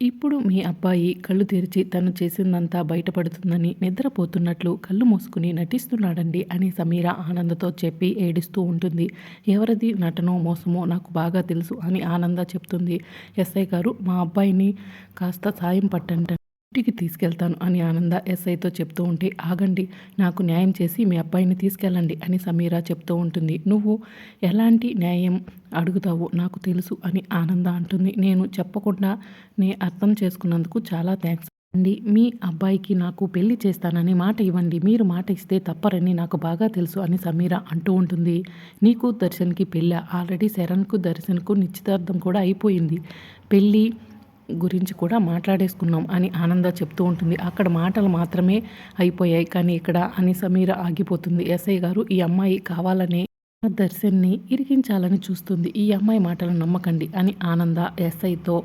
ఇప్పుడు మీ అబ్బాయి కళ్ళు తెరిచి తను చేసిందంతా బయటపడుతుందని నిద్రపోతున్నట్లు కళ్ళు మూసుకుని నటిస్తున్నాడండి అని సమీర ఆనందతో చెప్పి ఏడుస్తూ ఉంటుంది. ఎవరిది నటనో మోసమో నాకు బాగా తెలుసు అని ఆనంద చెప్తుంది. ఎస్ఐ గారు మా అబ్బాయిని కాస్త సాయం పట్టండి ఇంటికి తీసుకెళ్తాను అని ఆనంద ఎస్ఐతో చెప్తూ ఉంటే ఆగండి నాకు న్యాయం చేసి మీ అబ్బాయిని తీసుకెళ్ళండి అని సమీరా చెప్తూ ఉంటుంది. నువ్వు ఎలాంటి న్యాయం అడుగుతావు నాకు తెలుసు అని ఆనంద అంటుంది. నేను చెప్పకుండా నే అర్థం చేసుకున్నందుకు చాలా థ్యాంక్స్ అండి మీ అబ్బాయికి నాకు పెళ్ళి చేస్తానని మాట ఇవ్వండి. మీరు మాట ఇస్తే తప్పరని నాకు బాగా తెలుసు అని సమీర అంటూ ఉంటుంది. నీకు దర్శన్కి పెళ్ళ? ఆల్రెడీ శరణ్కు దర్శన్కు నిశ్చితార్థం కూడా అయిపోయింది. పెళ్ళి గురించి కూడా మాట్లాడేసుకున్నాం అని ఆనంద చెప్తూ ఉంటుంది. అక్కడ మాటలు మాత్రమే అయిపోయాయి. కానీ ఇక్కడ అని సమీర ఆగిపోతుంది. ఎస్ఐ గారు ఈ అమ్మాయి కావాలనే దర్శన్ని ఇరికించాలని చూస్తుంది. ఈ అమ్మాయి మాటలు నమ్మకండి అని ఆనంద ఎస్ఐతో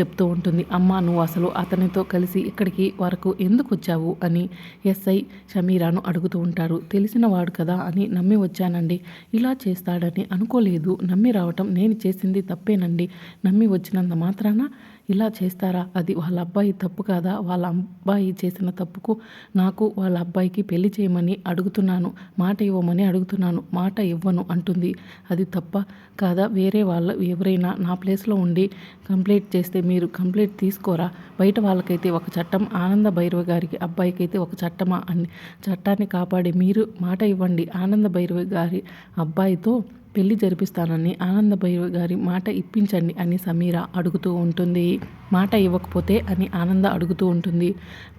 చెప్తూ ఉంటుంది. అమ్మ నువ్వు అసలు అతనితో కలిసి ఇక్కడికి వరకు ఎందుకు వచ్చావు? అని ఎస్ఐ షమీరాను అడుగుతూ ఉంటారు. తెలిసిన వాడు కదా అని నమ్మి వచ్చానండి. ఇలా చేస్తాడని అనుకోలేదు. నమ్మి రావటం నేను చేసింది తప్పేనండి. నమ్మి వచ్చినంత మాత్రాన ఇలా చేస్తారా? అది వాళ్ళ అబ్బాయి తప్పు కాదా? వాళ్ళ అబ్బాయి చేసిన తప్పుకు నాకు వాళ్ళ అబ్బాయికి పెళ్ళి చేయమని అడుగుతున్నాను. మాట ఇవ్వమని అడుగుతున్నాను. మాట ఇవ్వను అంటుంది. అది తప్ప కాదా? వేరే వాళ్ళ ఎవరైనా నా ప్లేస్లో ఉండి కంప్లైంట్ చేస్తే మీరు కంప్లైంట్ తీసుకోరా? బయట వాళ్ళకైతే ఒక చట్టం ఆనంద భైరవ గారికి అబ్బాయికి అయితే ఒక చట్టమా? అని చట్టాన్ని కాపాడి మీరు మాట ఇవ్వండి. ఆనంద భైరవ గారి అబ్బాయితో పెళ్ళి జరిపిస్తానని ఆనందభైరవ గారి మాట ఇప్పించండి అని సమీర అడుగుతూ ఉంటుంది. మాట ఇవ్వకపోతే అని ఆనంద అడుగుతూ ఉంటుంది.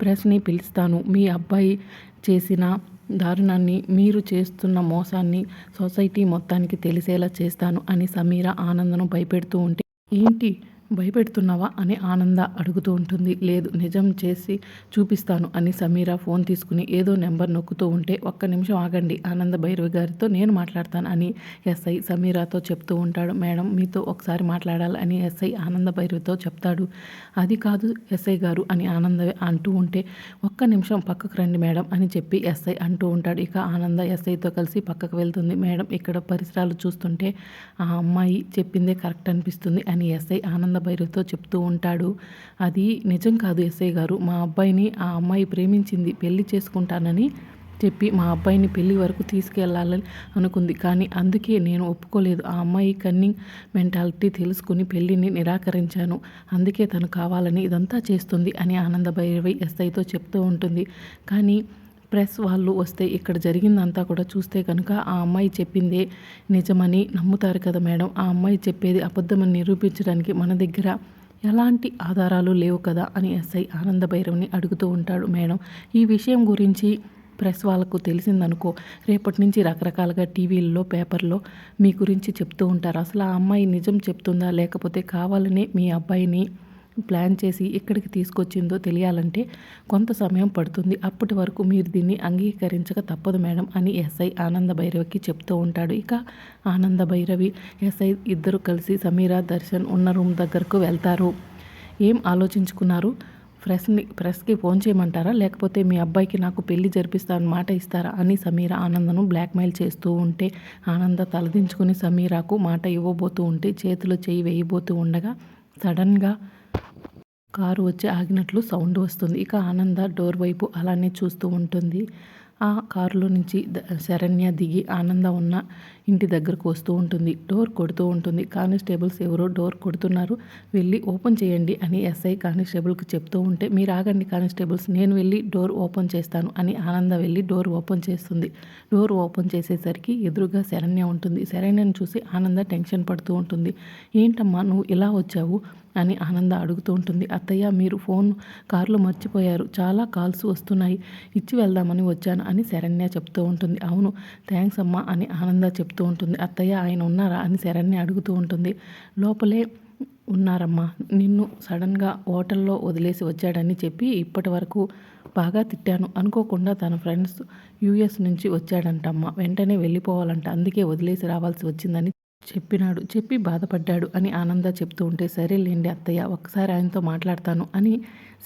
ప్రెస్ని పిలుస్తాను మీ అబ్బాయి చేసిన దారుణాన్ని మీరు చేస్తున్న మోసాన్ని సొసైటీ మొత్తానికి తెలిసేలా చేస్తాను అని సమీర ఆనందను భయపెడుతూ ఉంటే ఏంటి భయపెడుతున్నావా అని ఆనంద అడుగుతూ ఉంటుంది. లేదు నిజం చేసి చూపిస్తాను అని సమీర ఫోన్ తీసుకుని ఏదో నెంబర్ నొక్కుతూ ఉంటే ఒక్క నిమిషం ఆగండి ఆనంద భైరవి గారితో నేను మాట్లాడతాను అని ఎస్ఐ సమీరాతో చెప్తూ ఉంటాడు. మేడం మీతో ఒకసారి మాట్లాడాలి అని ఎస్ఐ ఆనంద భైరవితో చెప్తాడు. అది కాదు ఎస్ఐ గారు అని ఆనంద అంటూ ఉంటే ఒక్క నిమిషం పక్కకు రండి మేడం అని చెప్పి ఎస్ఐ అంటూ ఉంటాడు. ఇక ఆనంద ఎస్ఐతో కలిసి పక్కకు వెళ్తుంది. మేడం ఇక్కడ పరిసరాలు చూస్తుంటే ఆ అమ్మాయి చెప్పిందే కరెక్ట్ అనిపిస్తుంది అని ఎస్ఐ ఆనంద భైరవ్తో చెప్తూ ఉంటాడు. అది నిజం కాదు ఎస్ఐ గారు. మా అబ్బాయిని ఆ అమ్మాయి ప్రేమించింది పెళ్ళి చేసుకుంటానని చెప్పి మా అబ్బాయిని పెళ్ళి వరకు తీసుకెళ్ళాలని అనుకుంది. కానీ అందుకే నేను ఒప్పుకోలేదు. ఆ అమ్మాయి కన్నింగ్ మెంటాలిటీ తెలుసుకుని పెళ్ళిని నిరాకరించాను. అందుకే తను కావాలని ఇదంతా చేస్తుంది అని ఆనంద భైరవి ఎస్ఐతో చెప్తూ ఉంటుంది. కానీ ప్రెస్ వాళ్ళు వస్తే ఇక్కడ జరిగిందంతా కూడా చూస్తే కనుక ఆ అమ్మాయి చెప్పిందే నిజమని నమ్ముతారు కదా మేడం. ఆ అమ్మాయి చెప్పేది అబద్ధమని నిరూపించడానికి మన దగ్గర ఎలాంటి ఆధారాలు లేవు కదా అని ఎస్ఐ ఆనంద భైరవ్ని అడుగుతూ ఉంటాడు మేడం. ఈ విషయం గురించి ప్రెస్ వాళ్ళకు తెలిసిందనుకో రేపటి నుంచి రకరకాలుగా టీవీల్లో పేపర్లో మీ గురించి చెప్తూ ఉంటారు. అసలు ఆ అమ్మాయి నిజం చెప్తుందా లేకపోతే కావాలనే మీ అబ్బాయిని ప్లాన్ చేసి ఎక్కడికి తీసుకొచ్చిందో తెలియాలంటే కొంత సమయం పడుతుంది. అప్పటి వరకు మీరు దీన్ని అంగీకరించక తప్పదు మేడం అని ఎస్ఐ ఆనంద భైరవికి చెప్తూ ఉంటాడు. ఇక ఆనంద భైరవి ఎస్ఐ ఇద్దరు కలిసి సమీరా దర్శన్ ఉన్న రూమ్ దగ్గరకు వెళ్తారు. ఏం ఆలోచించుకున్నారు? ప్రెస్ని ప్రెస్కి ఫోన్ చేయమంటారా? లేకపోతే మీ అబ్బాయికి నాకు పెళ్ళి జరిపిస్తాను మాట ఇస్తారా? అని సమీర ఆనందను బ్లాక్మెయిల్ చేస్తూ ఉంటే ఆనంద తలదించుకుని సమీరాకు మాట ఇవ్వబోతూ ఉంటే చేతిలో చేయి వేయబోతూ ఉండగా సడన్గా కారు వచ్చి ఆగినట్లు సౌండ్ వస్తుంది. ఇక ఆనంద డోర్ వైపు అలానే చూస్తూ ఉంటుంది. ఆ కారులో నుంచి శరణ్య దిగి ఆనంద ఉన్న ఇంటి దగ్గరకు వస్తూ ఉంటుంది. డోర్ కొడుతూ ఉంటుంది. కానిస్టేబుల్స్ ఎవరో డోర్ కొడుతున్నారు. వెళ్ళి ఓపెన్ చేయండి అని ఎస్ఐ కానిస్టేబుల్కి చెప్తూ ఉంటే మీరు ఆగండి కానిస్టేబుల్స్ నేను వెళ్ళి డోర్ ఓపెన్ చేస్తాను అని ఆనంద వెళ్ళి డోర్ ఓపెన్ చేస్తుంది. డోర్ ఓపెన్ చేసేసరికి ఎదురుగా శరణ్య ఉంటుంది. శరణ్యను చూసి ఆనంద టెన్షన్ పడుతూ ఉంటుంది. ఏంటమ్మా నువ్వు ఇలా వచ్చావు? అని ఆనంద అడుగుతూ ఉంటుంది. అత్తయ్య మీరు ఫోన్ కారులో మర్చిపోయారు. చాలా కాల్స్ వస్తున్నాయి. ఇచ్చి వెళ్దామని వచ్చాను అని శరణ్య చెప్తూ ఉంటుంది. అవును థ్యాంక్స్ అమ్మా అని ఆనంద చెప్తూ ఉంటుంది. అత్తయ్య ఆయన ఉన్నారా అని శరణ్య అడుగుతూ ఉంటుంది. లోపలే ఉన్నారమ్మా. నిన్ను సడన్గా హోటల్లో వదిలేసి వచ్చాడని చెప్పి ఇప్పటి వరకు బాగా తిట్టాను. అనుకోకుండా తన ఫ్రెండ్స్ యూఎస్ నుంచి వచ్చాడంటమ్మా. వెంటనే వెళ్ళిపోవాలంట. అందుకే వదిలేసి రావాల్సి వచ్చిందని చెప్పినాడు. చెప్పి బాధపడ్డాడు అని ఆనంద చెప్తూ ఉంటే సరేలేండి అత్తయ్య ఒక్కసారి ఆయనతో మాట్లాడతాను అని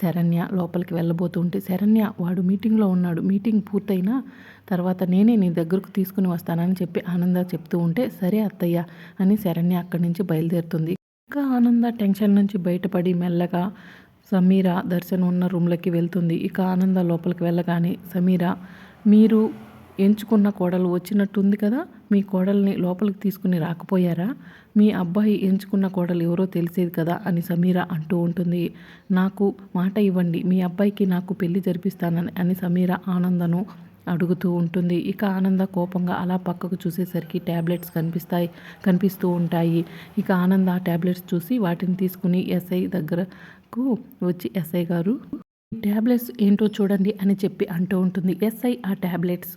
శరణ్య లోపలికి వెళ్ళబోతూ ఉంటే శరణ్య వాడు మీటింగ్లో ఉన్నాడు. మీటింగ్ పూర్తయిన తర్వాత నేనే నీ దగ్గరకు తీసుకుని వస్తానని చెప్పి ఆనంద చెప్తూ ఉంటే సరే అత్తయ్య అని శరణ్య అక్కడి నుంచి బయలుదేరుతుంది. ఇంకా ఆనంద టెన్షన్ నుంచి బయటపడి మెల్లగా సమీర దర్శన్ ఉన్న రూమ్లోకి వెళ్తుంది. ఇక ఆనంద లోపలికి వెళ్ళగానే సమీర మీరు ఎంచుకున్న కోడలు వచ్చినట్టుంది కదా? మీ కోడల్ని లోపలికి తీసుకుని రాకపోయారా? మీ అబ్బాయి ఎంచుకున్న కోడలు ఎవరో తెలిసేది కదా? అని సమీర అంటూ ఉంటుంది. నాకు మాట ఇవ్వండి. మీ అబ్బాయికి నాకు పెళ్ళి జరిపిస్తానని అని సమీర ఆనందను అడుగుతూ ఉంటుంది. ఇక ఆనంద కోపంగా అలా పక్కకు చూసేసరికి ట్యాబ్లెట్స్ కనిపిస్తాయి కనిపిస్తూ ఉంటాయి. ఇక ఆనంద ఆ ట్యాబ్లెట్స్ చూసి వాటిని తీసుకుని ఎస్ఐ దగ్గరకు వచ్చి ఎస్ఐ గారు ట్యాబ్లెట్స్ ఏంటో చూడండి అని చెప్పి అంటూ ఉంటుంది. ఎస్ఐ ఆ ట్యాబ్లెట్స్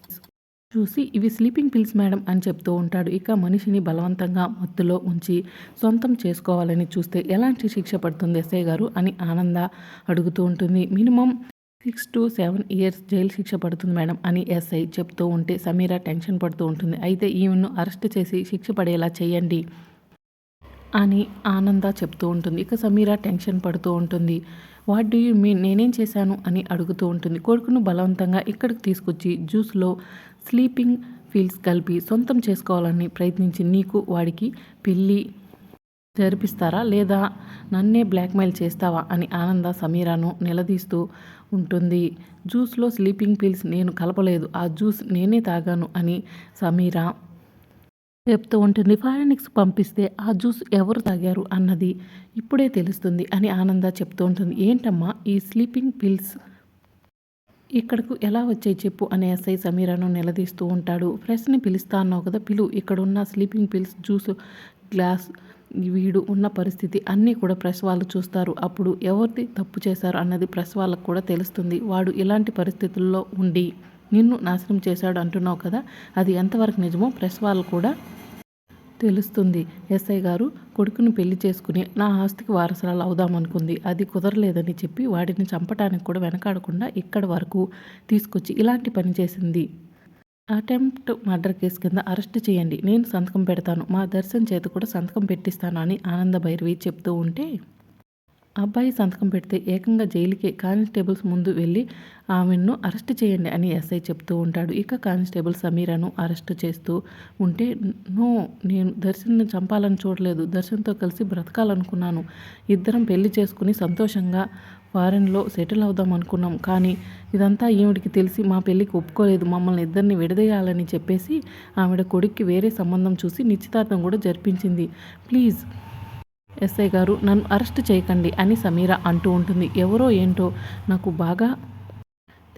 చూసి ఇవి స్లీపింగ్ పిల్స్ మేడం అని చెప్తూ ఉంటాడు. ఇక మనిషిని బలవంతంగా మత్తులో ఉంచి సొంతం చేసుకోవాలని చూస్తే ఎలాంటి శిక్ష పడుతుంది ఎస్ఐ గారు అని ఆనంద అడుగుతూ ఉంటుంది. Minimum six to seven years jail శిక్ష పడుతుంది మేడం అని ఎస్ఐ చెప్తూ ఉంటే సమీర టెన్షన్ పడుతూ ఉంటుంది. అయితే ఈమెను అరెస్ట్ చేసి శిక్ష పడేలా చేయండి అని ఆనంద చెప్తూ ఉంటుంది. ఇక సమీర టెన్షన్ పడుతూ ఉంటుంది. What do you mean? నేనేం చేశాను? అని అడుగుతూ ఉంటుంది. కొడుకును బలవంతంగా ఇక్కడికి తీసుకొచ్చి జ్యూస్లో స్లీపింగ్ ఫీల్స్ కలిపి సొంతం చేసుకోవాలని ప్రయత్నించి నీకు వాడికి పెళ్ళి జరిపిస్తారా? లేదా నన్నే బ్లాక్మెయిల్ చేస్తావా? అని ఆనంద సమీరాను నిలదీస్తూ ఉంటుంది. జ్యూస్లో స్లీపింగ్ పిల్స్ నేను కలపలేదు. ఆ జ్యూస్ నేనే తాగాను అని సమీరా చెప్తూ ఉంటుంది ఫారెనిక్స్ పంపిస్తే ఆ జ్యూస్ ఎవరు తాగారు అన్నది ఇప్పుడే తెలుస్తుంది అని ఆనంద చెప్తూ ఉంటుంది. ఏంటమ్మా ఈ స్లీపింగ్ పిల్స్ ఇక్కడకు ఎలా వచ్చాయి చెప్పు అనే ఎస్ఐ సమీరాను నిలదీస్తూ ఉంటాడు. ఫ్రెష్ని పిలుస్తా అన్నావు కదా పిలు ఇక్కడున్న స్లీపింగ్ పిల్స్ జ్యూస్ గ్లాస్ వీడు ఉన్న పరిస్థితి అన్నీ కూడా ప్రెస్ వాళ్ళు చూస్తారు. అప్పుడు ఎవరిది తప్పు చేశారు అన్నది ప్రెస్ వాళ్ళకు కూడా తెలుస్తుంది. వాడు ఇలాంటి పరిస్థితుల్లో ఉండి నిన్ను నాశనం చేశాడు అంటున్నావు కదా? అది ఎంతవరకు నిజమో ప్రెస్ వాళ్ళు కూడా తెలుస్తుంది. ఎస్ఐ గారు కొడుకుని పెళ్ళి చేసుకుని నా ఆస్తికి వారసురాలు అవుదామనుకుంది అది కుదరలేదని చెప్పి వాడిని చంపటానికి కూడా వెనకాడకుండా ఇక్కడి వరకు తీసుకొచ్చి ఇలాంటి పని చేసింది. అటెంప్ట్ మర్డర్ కేసు కింద అరెస్ట్ చేయండి. నేను సంతకం పెడతాను. మా దర్శన్ చేత కూడా సంతకం పెట్టిస్తాను అని ఆనంద భైరవి చెప్తూ ఉంటే అబ్బాయి సంతకం పెడితే ఏకంగా జైలుకే కానిస్టేబుల్స్ ముందు వెళ్ళి ఆమెను అరెస్ట్ చేయండి అని ఎస్ఐ చెప్తూ ఉంటాడు. ఇక కానిస్టేబుల్ సమీరాను అరెస్ట్ చేస్తూ ఉంటే నో నేను దర్శన్ని చంపాలని చూడలేదు. దర్శన్తో కలిసి బ్రతకాలనుకున్నాను. ఇద్దరం పెళ్ళి చేసుకుని సంతోషంగా ఫారెన్లో సెటిల్ అవుదాం అనుకున్నాం. కానీ ఇదంతా ఈవిడికి తెలిసి మా పెళ్ళికి ఒప్పుకోలేదు. మమ్మల్ని ఇద్దరిని విడదీయాలని చెప్పేసి ఆవిడ కొడుక్కి వేరే సంబంధం చూసి నిశ్చితార్థం కూడా జరిపించింది. ప్లీజ్ ఎస్ఐ గారు నన్ను అరెస్ట్ చేయకండి అని సమీర అంటూ ఉంటుంది. ఎవరో ఏంటో నాకు బాగా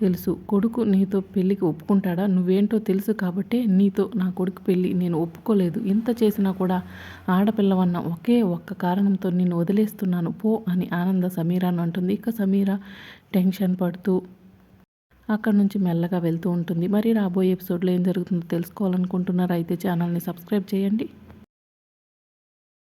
తెలుసు. కొడుకు నీతో పెళ్ళికి ఒప్పుకుంటాడా? నువ్వేంటో తెలుసు కాబట్టే నీతో నా కొడుకు పెళ్ళి నేను ఒప్పుకోలేదు. ఇంత చేసినా కూడా ఆడపిల్లవన్న ఒకే ఒక్క కారణంతో నేను వదిలేస్తున్నాను. పో అని ఆనంద సమీరాను అంటుంది. ఇక సమీర టెన్షన్ పడుతూ అక్కడి నుంచి మెల్లగా వెళ్తూ ఉంటుంది. మరి రాబోయే ఎపిసోడ్లో ఏం జరుగుతుందో తెలుసుకోవాలనుకుంటున్నారా? అయితే ఛానల్ని సబ్స్క్రైబ్ చేయండి.